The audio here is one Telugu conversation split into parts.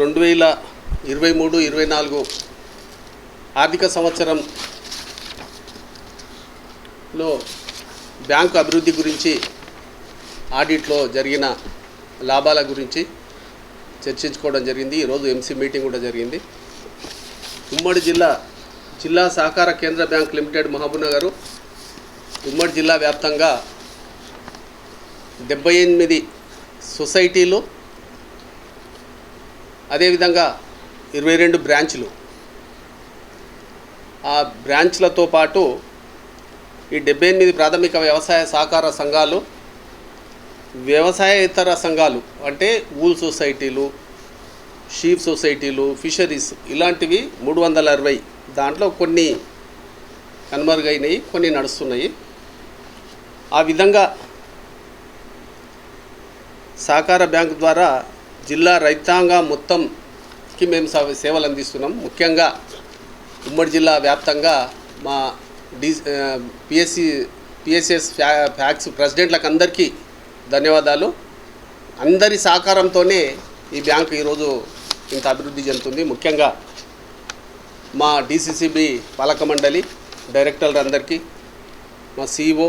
రెండు వేల ఇరవై మూడు ఇరవై నాలుగు ఆర్థిక సంవత్సరంలో బ్యాంకు అభివృద్ధి గురించి ఆడిట్లో జరిగిన లాభాల గురించి చర్చించుకోవడం జరిగింది. ఈరోజు ఎంసీ మీటింగ్ కూడా జరిగింది. ఉమ్మడి జిల్లా జిల్లా సహకార కేంద్ర బ్యాంక్ లిమిటెడ్ మహబూబ్నగర్ ఉమ్మడి జిల్లా వ్యాప్తంగా డెబ్బై ఎనిమిది సొసైటీలో అదేవిధంగా ఇరవై రెండు బ్రాంచ్లు. ఆ బ్రాంచ్లతో పాటు ఈ డెబ్బై ఎనిమిది ప్రాథమిక వ్యవసాయ సహకార సంఘాలు వ్యవసాయేతర సంఘాలు అంటే ఊల్ సొసైటీలు షీప్ సొసైటీలు ఫిషరీస్ ఇలాంటివి మూడు వందల అరవై దాంట్లో కొన్ని కనుమరుగైనవి కొన్ని నడుస్తున్నాయి. ఆ విధంగా సహకార బ్యాంకు ద్వారా జిల్లా రైతాంగం మొత్తంకి మేము సేవలు అందిస్తున్నాం. ముఖ్యంగా ఉమ్మడి జిల్లా వ్యాప్తంగా మా డి పిఎస్సి పిఎస్ఎస్ ఫ్యా ఫ్యాక్స్ ప్రెసిడెంట్లకు అందరికీ ధన్యవాదాలు. అందరి సహకారంతోనే ఈ బ్యాంకు ఈరోజు ఇంత అభివృద్ధి చెందుతుంది. ముఖ్యంగా మా డిసిసిబి పాలక మండలి డైరెక్టర్లు అందరికీ మా సిఇఓ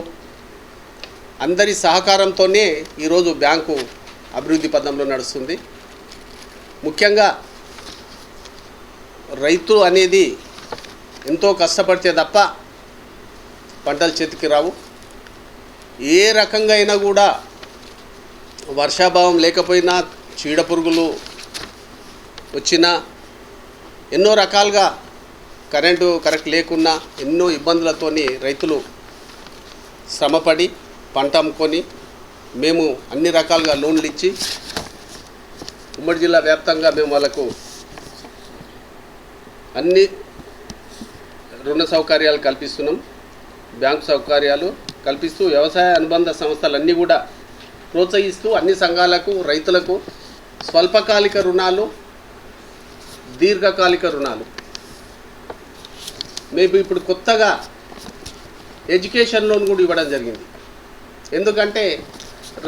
అందరి సహకారంతోనే ఈరోజు బ్యాంకు అభివృద్ధి పథంలో నడుస్తుంది. ముఖ్యంగా రైతు అనేది ఎంతో కష్టపడితే తప్ప పంటలు చేతికి రావు. ఏ రకంగా అయినా కూడా వర్షాభావం లేకపోయినా చీడపురుగులు వచ్చినా ఎన్నో రకాలుగా కరెంటు కరెక్ట్ లేకున్నా ఎన్నో ఇబ్బందులతోని రైతులు శ్రమపడి పంట అమ్ముకొని మేము అన్ని రకాలుగా లోన్లు ఇచ్చి ఉమ్మడి జిల్లా వ్యాప్తంగా మేము వాళ్ళకు అన్ని రుణ సౌకర్యాలు కల్పిస్తున్నాం. బ్యాంకు సౌకర్యాలు కల్పిస్తూ వ్యవసాయ అనుబంధ సంస్థలన్నీ కూడా ప్రోత్సహిస్తూ అన్ని సంఘాలకు రైతులకు స్వల్పకాలిక రుణాలు దీర్ఘకాలిక రుణాలు. మేము ఇప్పుడు కొత్తగా ఎడ్యుకేషన్ లోన్ కూడా ఇవ్వడం జరిగింది. ఎందుకంటే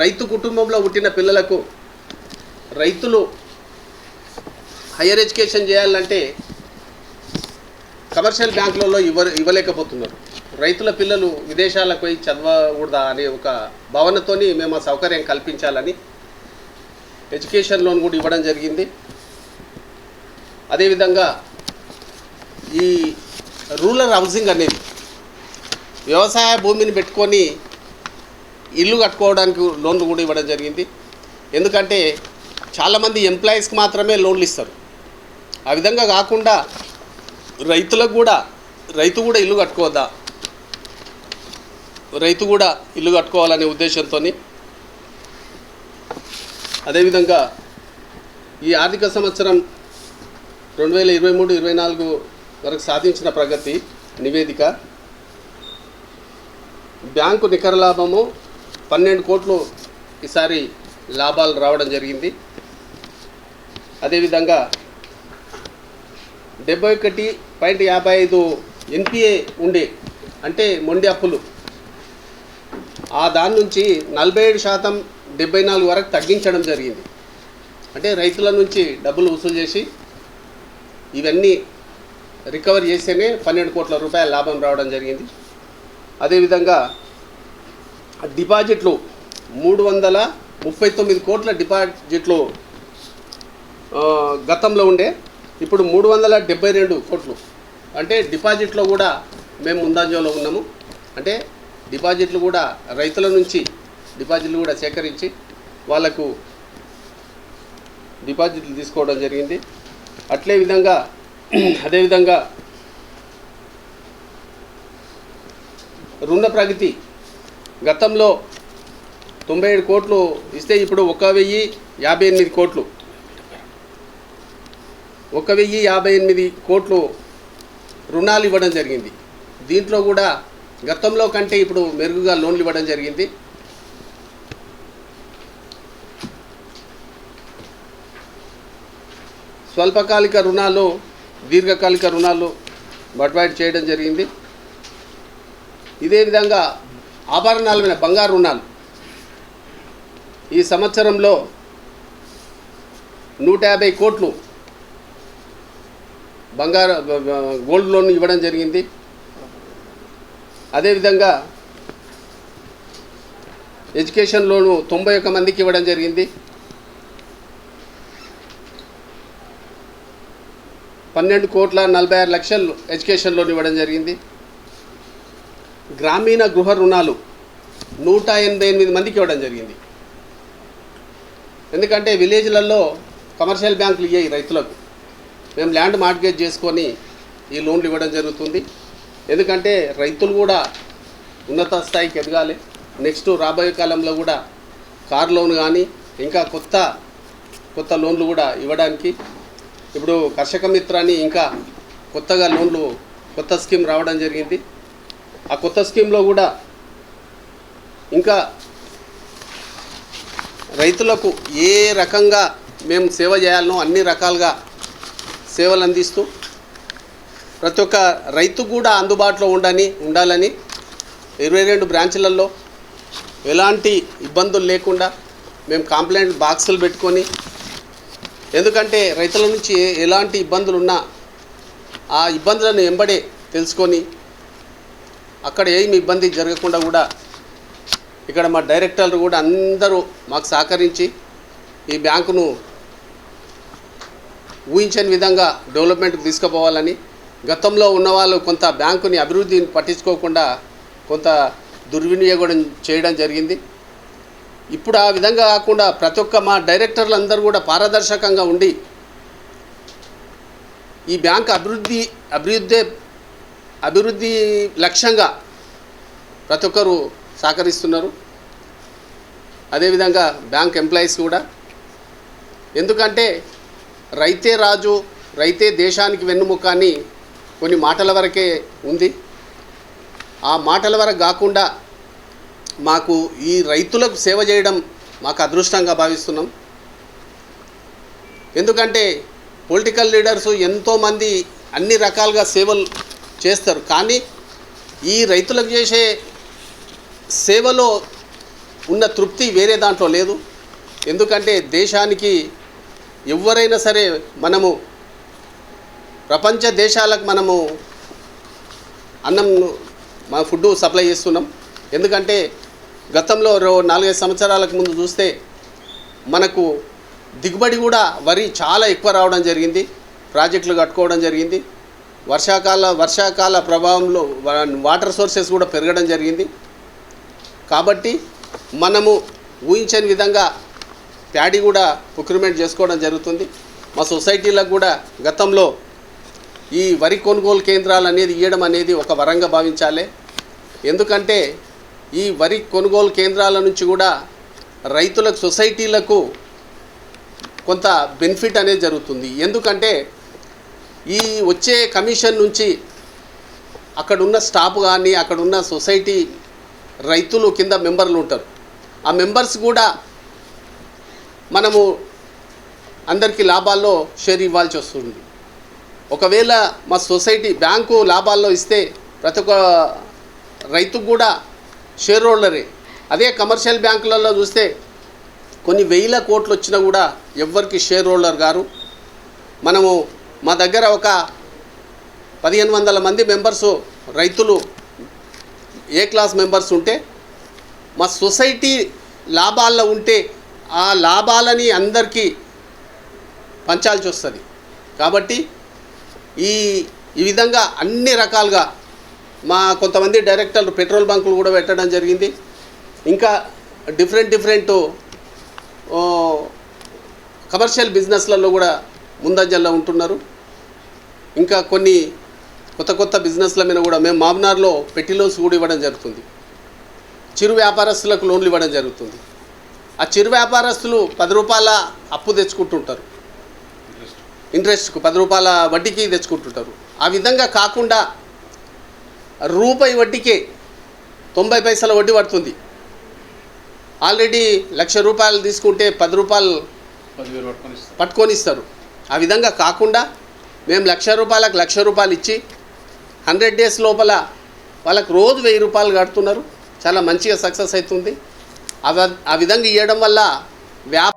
రైతు కుటుంబంలో పుట్టిన పిల్లలకు రైతులు హయ్యర్ ఎడ్యుకేషన్ చేయాలంటే కమర్షియల్ బ్యాంకులలో ఇవ్వ ఇవ్వలేకపోతున్నారు. రైతుల పిల్లలు విదేశాలకు పోయి చదవకూడదా అనే ఒక భావనతోని మేము ఆ సౌకర్యం కల్పించాలని ఎడ్యుకేషన్ లోన్ కూడా ఇవ్వడం జరిగింది. అదేవిధంగా ఈ రూరల్ హౌసింగ్ అనేది వ్యవసాయ భూమిని పెట్టుకొని ఇల్లు కట్టుకోవడానికి లోన్లు కూడా ఇవ్వడం జరిగింది. ఎందుకంటే చాలామంది ఎంప్లాయీస్కి మాత్రమే లోన్లు ఇస్తారు. ఆ విధంగా కాకుండా రైతులకు కూడా రైతు కూడా ఇల్లు కట్టుకోవద్దా? రైతు కూడా ఇల్లు కట్టుకోవాలనే ఉద్దేశంతో అదేవిధంగా ఈ ఆర్థిక సంవత్సరం రెండు వేల ఇరవై మూడు ఇరవై నాలుగు వరకు సాధించిన ప్రగతి నివేదిక బ్యాంకు నికర లాభము పన్నెండు కోట్లు ఈసారి లాభాలు రావడం జరిగింది. అదేవిధంగా డెబ్బై ఒకటి పాయింట్ యాభై ఐదు ఎన్పిఏ ఉండే అంటే మొండి అప్పులు ఆ దాని నుంచి నలభై ఏడు శాతం డెబ్బై నాలుగు వరకు తగ్గించడం జరిగింది. అంటే రైతుల నుంచి డబ్బులు వసూలు చేసి ఇవన్నీ రికవర్ చేస్తేనే పన్నెండు కోట్ల రూపాయల లాభం రావడం జరిగింది. అదేవిధంగా డిపాజిట్లు మూడు వందల ముప్పై తొమ్మిది కోట్ల డిపాజిట్లు గతంలో ఉండే. ఇప్పుడు మూడు వందల డెబ్బై రెండు కోట్లు. అంటే డిపాజిట్లో కూడా మేము ముందంజలో ఉన్నాము. అంటే డిపాజిట్లు కూడా రైతుల నుంచి డిపాజిట్లు కూడా సేకరించి వాళ్ళకు డిపాజిట్లు తీసుకోవడం జరిగింది. అట్లే విధంగా అదేవిధంగా రుణ ప్రగతి గతంలో తొంభై ఏడు కోట్లు ఇస్తే ఇప్పుడు ఒక వెయ్యి యాభై ఎనిమిది కోట్లు. ఒక వెయ్యి యాభై ఎనిమిది కోట్లు రుణాలు ఇవ్వడం జరిగింది. దీంట్లో కూడా గతంలో కంటే ఇప్పుడు మెరుగుగా లోన్లు ఇవ్వడం జరిగింది. స్వల్పకాలిక రుణాలు దీర్ఘకాలిక రుణాలు బట్వాయిడ్ చేయడం జరిగింది. ఇదే విధంగా ఆభరణాల మీద బంగారు రుణాలు. ఈ సంవత్సరంలో నూట యాభై కోట్లు బంగారు గోల్డ్ లోన్ ఇవ్వడం జరిగింది. అదేవిధంగా ఎడ్యుకేషన్ లోను తొంభై ఒక్క మందికి ఇవ్వడం జరిగింది. పన్నెండు కోట్ల నలభై ఆరు లక్షలు ఎడ్యుకేషన్ లోన్ ఇవ్వడం జరిగింది. గ్రామీణ గృహ రుణాలు నూట ఎనభై ఎనిమిది మందికి ఇవ్వడం జరిగింది. ఎందుకంటే విలేజ్లలో కమర్షియల్ బ్యాంకులు ఇయ్యాయి రైతులకు. మేము ల్యాండ్ మార్గేజ్ చేసుకొని ఈ లోన్లు ఇవ్వడం జరుగుతుంది. ఎందుకంటే రైతులు కూడా ఉన్నత స్థాయికి ఎదగాలి. నెక్స్ట్ రాబోయే కాలంలో కూడా కార్ లోన్ కానీ ఇంకా కొత్త కొత్త లోన్లు కూడా ఇవ్వడానికి. ఇప్పుడు కర్షక మిత్రాన్ని ఇంకా కొత్తగా లోన్లు కొత్త స్కీమ్ రావడం జరిగింది. ఆ కొత్త స్కీమ్లో కూడా ఇంకా రైతులకు ఏ రకంగా మేము సేవ చేయాలనో అన్ని రకాలుగా సేవలు అందిస్తూ ప్రతి ఒక్క రైతు కూడా అందుబాటులో ఉండని ఉండాలని ఇరవై రెండు బ్రాంచ్లలో ఎలాంటి ఇబ్బందులు లేకుండా మేము కంప్లైంట్ బాక్సులు పెట్టుకొని ఎందుకంటే రైతుల నుంచి ఎలాంటి ఇబ్బందులు ఉన్నా ఆ ఇబ్బందులను ఎంబడే తెలుసుకొని అక్కడ ఏమి ఇబ్బంది జరగకుండా కూడా ఇక్కడ మా డైరెక్టర్లు కూడా అందరూ మాకు సహకరించి ఈ బ్యాంకును ఊహించని విధంగా డెవలప్మెంట్కి తీసుకుపోవాలని గతంలో ఉన్న వాళ్ళు కొంత బ్యాంకుని అభివృద్ధిని పట్టించుకోకుండా కొంత దుర్వినియోగం చేయడం జరిగింది. ఇప్పుడు ఆ విధంగా కాకుండా ప్రతి ఒక్క మా డైరెక్టర్లు అందరూ కూడా పారదర్శకంగా ఉండి ఈ బ్యాంక్ అభివృద్ధి అభివృద్ధి అభివృద్ధి లక్ష్యంగా ప్రతి ఒక్కరు సహకరిస్తున్నారు. అదేవిధంగా బ్యాంక్ ఎంప్లాయీస్ కూడా. ఎందుకంటే రైతే రాజు రైతే దేశానికి వెన్నుముక అని కొన్ని మాటల వరకే ఉంది. ఆ మాటల వరకు కాకుండా మాకు ఈ రైతులకు సేవ చేయడం మాకు అదృష్టంగా భావిస్తున్నాం. ఎందుకంటే పొలిటికల్ లీడర్స్ ఎంతోమంది అన్ని రకాలుగా సేవలు చేస్తారు. కానీ ఈ రైతులకు చేసే సేవలో ఉన్న తృప్తి వేరే దాంట్లో లేదు. ఎందుకంటే దేశానికి ఎవరైనా సరే మనము ప్రపంచ దేశాలకు మనము అన్నం మా ఫుడ్ సప్లై చేస్తున్నాం. ఎందుకంటే గతంలో రో నాలుగైదు సంవత్సరాలకు ముందు చూస్తే మనకు దిగుబడి కూడా వరి చాలా ఎక్కువ రావడం జరిగింది. ప్రాజెక్టులు కట్టుకోవడం జరిగింది. వర్షాకాల వర్షాకాల ప్రభావంలో వాటర్ సోర్సెస్ కూడా పెరగడం జరిగింది. కాబట్టి మనము ఊహించని విధంగా ప్యాడీ కూడా ప్రొక్యూర్మెంట్ చేసుకోవడం జరుగుతుంది. మా సొసైటీలకు కూడా గతంలో ఈ వరి కొనుగోలు కేంద్రాలు అనేది ఇవ్వడం అనేది ఒక వరంగా భావించాలి. ఎందుకంటే ఈ వరి కొనుగోలు కేంద్రాల నుంచి కూడా రైతులకు సొసైటీలకు కొంత బెనిఫిట్ అనేది జరుగుతుంది. ఎందుకంటే ఈ వచ్చే కమిషన్ నుంచి అక్కడున్న స్టాఫ్ కానీ అక్కడున్న సొసైటీ రైతులు కింద మెంబర్లు ఉంటారు. ఆ మెంబర్స్ కూడా మనము అందరికీ లాభాల్లో షేర్ ఇవ్వాల్సి వస్తుంది. ఒకవేళ మా సొసైటీ బ్యాంకు లాభాల్లో ఇస్తే ప్రతి ఒక్క రైతుకు కూడా షేర్ హోల్డరే. అదే కమర్షియల్ బ్యాంకులలో చూస్తే కొన్ని వేల కోట్లు వచ్చినా కూడా ఎవరికి షేర్ హోల్డర్ గారు. మనము మా దగ్గర ఒక పదిహేను వందల మంది మెంబర్సు రైతులు ఏ క్లాస్ మెంబర్స్ ఉంటే మా సొసైటీ లాభాల్లో ఉంటే ఆ లాభాలని అందరికీ పంచాల్సి వస్తుంది. కాబట్టి ఈ ఈ విధంగా అన్ని రకాలుగా మా కొంతమంది డైరెక్టర్లు పెట్రోల్ బంకులు కూడా పెట్టడం జరిగింది. ఇంకా డిఫరెంట్ డిఫరెంట్ కమర్షియల్ బిజినెస్లలో కూడా ముందంజల్లో ఉంటున్నారు. ఇంకా కొన్ని కొత్త కొత్త బిజినెస్ల మీద కూడా మేము మామనార్లో పెట్టి లోన్స్ కూడా ఇవ్వడం జరుగుతుంది. చిరు వ్యాపారస్తులకు లోన్లు ఇవ్వడం జరుగుతుంది. ఆ చిరు వ్యాపారస్తులు పది రూపాయల అప్పు తెచ్చుకుంటుంటారు. ఇంట్రెస్ట్కు పది రూపాయల వడ్డీకి తెచ్చుకుంటుంటారు. ఆ విధంగా కాకుండా రూపాయి వడ్డీకే తొంభై పైసల వడ్డీ పడుతుంది. ఆల్రెడీ లక్ష రూపాయలు తీసుకుంటే పది రూపాయలు పట్టుకొని ఇస్తారు. ఆ విధంగా కాకుండా మేము లక్ష రూపాయలకు లక్ష రూపాయలు ఇచ్చి హండ్రెడ్ డేస్ లోపల వాళ్ళకు రోజు వెయ్యి రూపాయలు కడుతున్నారు. చాలా మంచిగా సక్సెస్ అవుతుంది. ఆ ఆ విధంగా ఇవ్వడం వల్ల వ్యాప